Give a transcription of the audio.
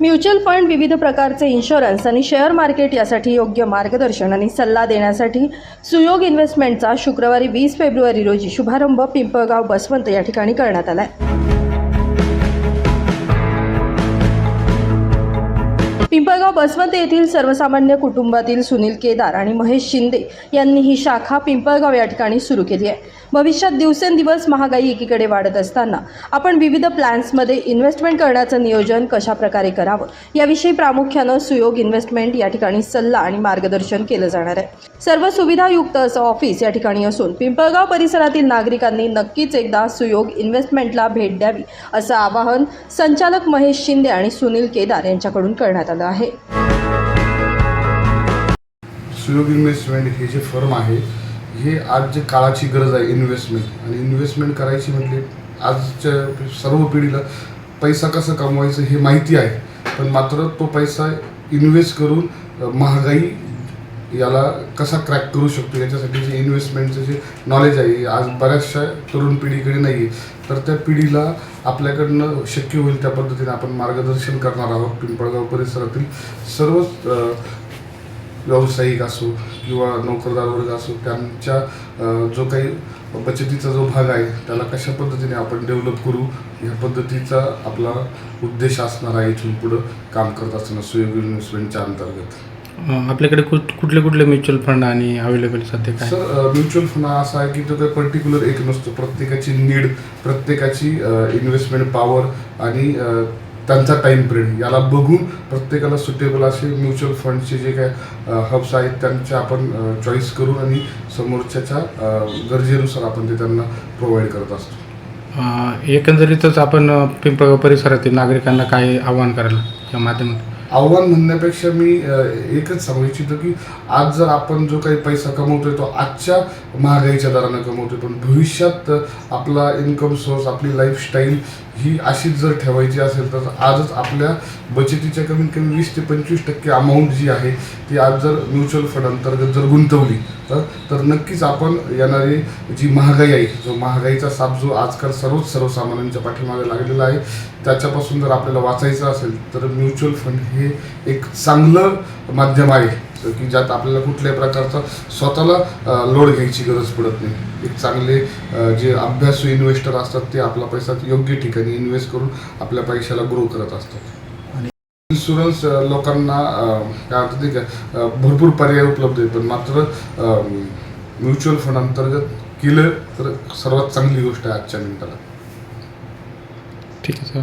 Mutual fund विविध प्रकारचे insurance आणि शेअर मार्केट यासाठी योग्य मार्गदर्शन आणि सल्ला देण्यासाठी सुयोग इन्व्हेस्टमेंटचा शुक्रवारी वीस फेब्रुवारी रोजी शुभारंभ पिंपळगाव बसवंत या ठिकाणी करण्यात आला आहे पिंपळगाव बसवंत येथील सर्वसामान्य कुटुंबातील सुनील केदार आणि महेश शिंदे यांनी ही शाखा पिंपळगाव या ठिकाणी सुरू केली आहे. भविष्यात दिवसेंदिवस महागाई एकीकडे वाढत असताना आपण विविध प्लॅन्समध्ये इन्व्हेस्टमेंट करण्याचं नियोजन कशा प्रकारे करावं? याविषयी प्रामुख्यानं सुयोग इन्व्हेस्टमेंट या ठिकाणी सल्ला आणि मार्गदर्शन केलं जाणार आहे. सर्व सुविधायुक्त असं ऑफिस या ठिकाणी असून पिंपळगाव परिसरातील नागरिकांनी नक्कीच एकदा सुयोग इन्व्हेस्टमेंटला भेट द्यावी असं आवाहन संचालक महेश शिंदे आणि सुनील केदार यांच्याकडून करण्यात आलं आहे. सुयोग इन्व्हेस्टमेंट हे जे फर्म आहे हे आज जे काळाची गरज आहे इन्व्हेस्टमेंट. आणि इन्व्हेस्टमेंट करायची म्हणजे आजच्या सर्व पिढीला पैसा कसं कमवायचं हे माहिती आहे. पण मात्र तो पैसा इन्व्हेस्ट करून महागाई याला कसा क्रॅक करू शकतो? याच्यासाठी जे इन्व्हेस्टमेंटचं जे नॉलेज आहे आज बऱ्याचशा तरुण पिढीकडे नाही आहे तर त्या पिढीला आपल्याकडनं शक्य होईल त्या पद्धतीने आपण मार्गदर्शन करणार आहोत पिंपळगाव परिसरातील सर्वच व्यावसायिक असो किंवा नोकरदार वर्ग असो त्यांच्या जो काही बचतीचा जो भाग आहे त्याला कशा पद्धतीने आपण डेव्हलप करू? ह्या पद्धतीचा आपला उद्देश असणार आहे इथून पुढं काम करत असताना सुयोग इन्व्हेस्टमेंटच्या अंतर्गत. आपल्याकडे कुठ कुठले कुठले म्युच्युअल फंड आणि अवेलेबल सध्या काय? सर म्युच्युअल फंड असा आहे की तो काही पर्टिक्युलर एक नसतो. प्रत्येकाची नीड प्रत्येकाची इन्व्हेस्टमेंट पॉवर आणि त्यांचा टाइम पिरियड याला बघून प्रत्येकाला सुटेबल असे म्युच्युअल फंडचे जे काय हब्स आहेत त्यांचे आपण चॉईस करून आणि समोरच्याच्या गरजेनुसार आपण ते त्यांना प्रोव्हाइड करत असतो. एकंदरीतच आपण पिंपळगाव परिसरातील नागरिकांना काय आवाहन करायला या माध्यमातून? आव्हान म्हणण्यापेक्षा मी एकच सांगू इच्छितो की आज जर आपण जो काही पैसा कमवतोय तो आजच्या महागाईच्या दरानं कमवतोय पण भविष्यात आपला इन्कम सोर्स आपली लाईफस्टाईल ही अशीच जर ठेवायची असेल तर आजच आपल्या बचतीच्या कमीत कमी वीस ते पंचवीस टक्के अमाऊंट जी आहे ती आज जर म्युच्युअल फंड अंतर्गत जर गुंतवली तर तर नक्कीच आपण येणारी जी महागाई आहे जो महागाईचा साप जो आजकाल सर्वच सर्वसामान्यांच्या पाठीमागे लागलेला आहे त्याच्यापासून जर आपल्याला वाचायचं असेल तर म्युच्युअल फंड हे एक चांगलं माध्यम आहे की ज्यात आपल्याला कुठल्याही प्रकारचा स्वतःला लोड घ्यायची गरज पडत नाही. एक चांगले जे अभ्यासू इन्व्हेस्टर असतात ते आपला पैसा योग्य ठिकाणी इन्व्हेस्ट करून आपल्या पैशाला ग्रो करत असतात. इन्शुरन्स लोकांना काय म्हणतात ते का, भरपूर पर्याय उपलब्ध आहेत पण मात्र म्युच्युअल फंड अंतर्गत केलं तर सर्वात चांगली गोष्ट आहे आजच्या मिनिटाला. ठीक आहे sir.